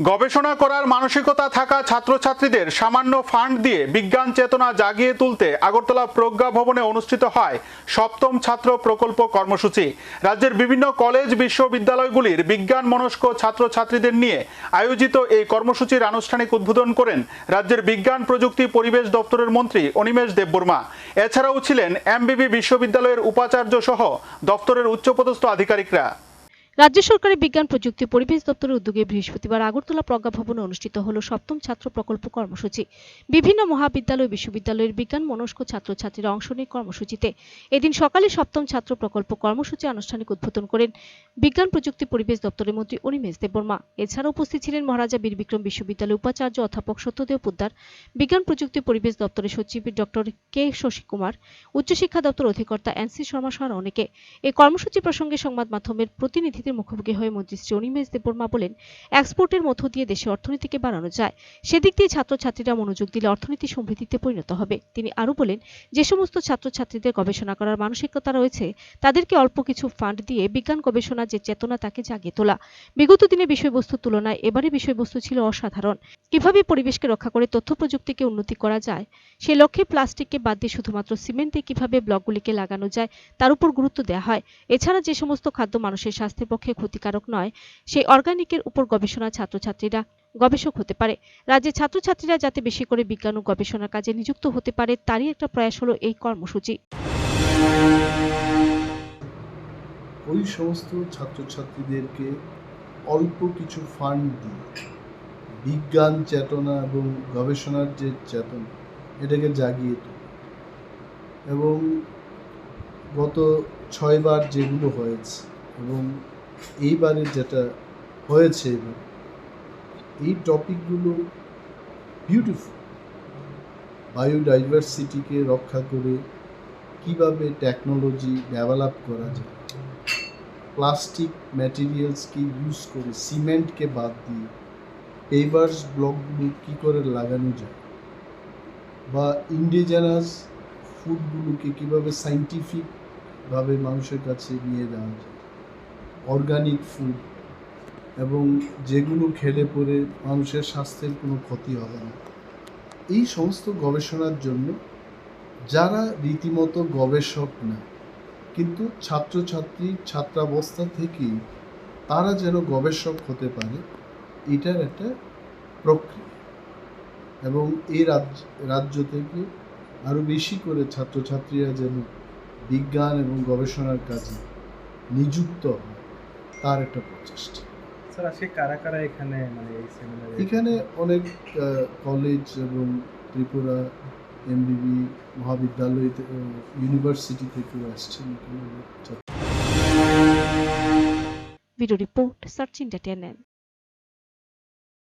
গবেষণা করার মানসিকতা থাকা ছাত্রছাত্রীদের সামান্য ফান্ড দিয়ে বিজ্ঞান চেতনা জাগিয়ে তুলতে আগরতলা প্রজ্ঞা ভবনে অনুষ্ঠিত হয় সপ্তম ছাত্র প্রকল্প কর্মসূচি। রাজ্যের বিভিন্ন কলেজ, বিশ্ববিদ্যালয়গুলির বিজ্ঞান মনস্ক ছাত্রছাত্রীদের নিয়ে আয়োজিত এই কর্মসূচির আনুষ্ঠানিক উদ্বোধন করেন রাজ্যের বিজ্ঞান প্রযুক্তি পরিবেশ দপ্তরের মন্ত্রী অনিমেষ দেববর্মা। এছাড়াও ছিলেন এমবিবি বিশ্ববিদ্যালয়ের উপাচার্য সহ দপ্তরের উচ্চপদস্থ আধিকারিকরা। রাজ্য সরকারের বিজ্ঞান, প্রযুক্তি, পরিবেশ দপ্তরের উদ্যোগে বৃহস্পতিবার আগরতলা প্রজ্ঞা ভবনে অনুষ্ঠিত হল সপ্তম ছাত্র প্রকল্প কর্মসূচি। বিভিন্ন মহাবিদ্যালয় বিশ্ববিদ্যালয়ের বিজ্ঞান মনস্ক ছাত্রছাত্রীরা অংশ নেয় কর্মসূচিতে। এদিন সকালে সপ্তম ছাত্র প্রকল্প কর্মসূচি আনুষ্ঠানিক উদ্বোধন করেন বিজ্ঞান, প্রযুক্তি, পরিবেশ দপ্তরের মন্ত্রী অনিমেষ দেববর্মা। এছাড়া উপস্থিত ছিলেন মহারাজা বীর বিক্রম বিশ্ববিদ্যালয়ের উপাচার্য, অধ্যাপক সত্যদেব পোদ্দার, বিজ্ঞান, প্রযুক্তি, পরিবেশ দপ্তরের সচিব ডক্টর কে শশী কুমার, উচ্চশিক্ষা দপ্তর অধিকর্তা এনসি শর্মা সহ অনেকে। এই কর্মসূচি প্রসঙ্গে সংবাদ মাধ্যমের প্রতিনিধিদের মুখোমুখি হয়ে মন্ত্রী শ্রী অনিমেষ দেববর্মা বলেন এক্সপোর্টের মধ্য দিয়ে দেশের অর্থনীতিকে বাড়ানো যায়। সেদিক দিয়ে ছাত্রছাত্রীরা মনোযোগ দিলে অর্থনীতি সমৃদ্ধিতে পরিণত হবে। তিনি আরও বলেন, যে সমস্ত ছাত্রছাত্রীদের গবেষণা করার মানসিকতা রয়েছে, তাদেরকে অল্প কিছু ফান্ড দিয়ে বিজ্ঞান গবেষণার যে চেতনা তাকে জাগিয়ে তোলা। বিগত দিনে বিষয়বস্তুর তুলনায় এবারে বিষয়বস্তু ছিল অসাধারণ। কীভাবে পরিবেশকে রক্ষা করে তথ্য প্রযুক্তিকে উন্নতি করা যায়, সে লক্ষ্যে প্লাস্টিককে বাদ দিয়ে শুধুমাত্র সিমেন্টে কীভাবে ব্লকগুলিকে লাগানো যায়, তার উপর গুরুত্ব দেওয়া হয়। এছাড়া যে সমস্ত খাদ্য মানুষের স্বাস্থ্যের পক্ষে ক্ষতিকারক নয়, সেই অর্গানিকের উপর গবেষণা ছাত্রছাত্রীরা গবেষক হতে পারে। রাজ্যের ছাত্রছাত্রীরা যাতে বেশি করে বিজ্ঞান ও গবেষণার কাজে নিযুক্ত হতে পারে, তারই একটা প্রয়াস হলো এই কর্মসূচি। ওই সমস্ত ছাত্রছাত্রীদেরকে অল্প কিছু ফান্ড দিয়ে বিজ্ঞান চেতনা এবং গবেষণার যে চেতনা, এটাকে জাগিয়ে তোলে। এবং গত ছয়বার যেগুলো হয়েছে এবং এইবারে যেটা হয়েছে এবার, এই টপিকগুলো বিউটিফুল বায়োডাইভার্সিটিকে রক্ষা করে কীভাবে টেকনোলজি ডেভেলপ করা যায়। প্লাস্টিক ম্যাটেরিয়ালসকে ইউজ করে সিমেন্টকে বাদ দিয়ে পেভার্স ব্লকগুলো কী করে লাগানো যায়? বা ইন্ডিজেনাস ফুডগুলোকে কীভাবে সাইন্টিফিকভাবে মানুষের কাছে নিয়ে যাওয়া যায়? অর্গানিক ফুড এবং যেগুলো খেলে পরে মানুষের স্বাস্থ্যের কোনো ক্ষতি হবে না। এই সমস্ত গবেষণার জন্য যারা রীতিমতো গবেষক না, কিন্তু ছাত্রছাত্রী, ছাত্রাবস্থা থেকেই তারা যেন গবেষক হতে পারে, এটার একটা প্রক্রিয়া। এবং এই রাজ্য রাজ্য থেকে আরও বেশি করে ছাত্রছাত্রীরা যেন বিজ্ঞান এবং গবেষণার কাজে নিযুক্ত হয়। তার একটা প্রচেষ্টা। কারা কারা এখানে মানে এখানে অনেক আহ, কলেজ এবং ত্রিপুরা এমবিবি মহাবিদ্যালয় থেকে ইউনিভার্সিটি থেকেও আসছেন ভিডিও রিপোর্ট সার্চ ইন্ডিয়া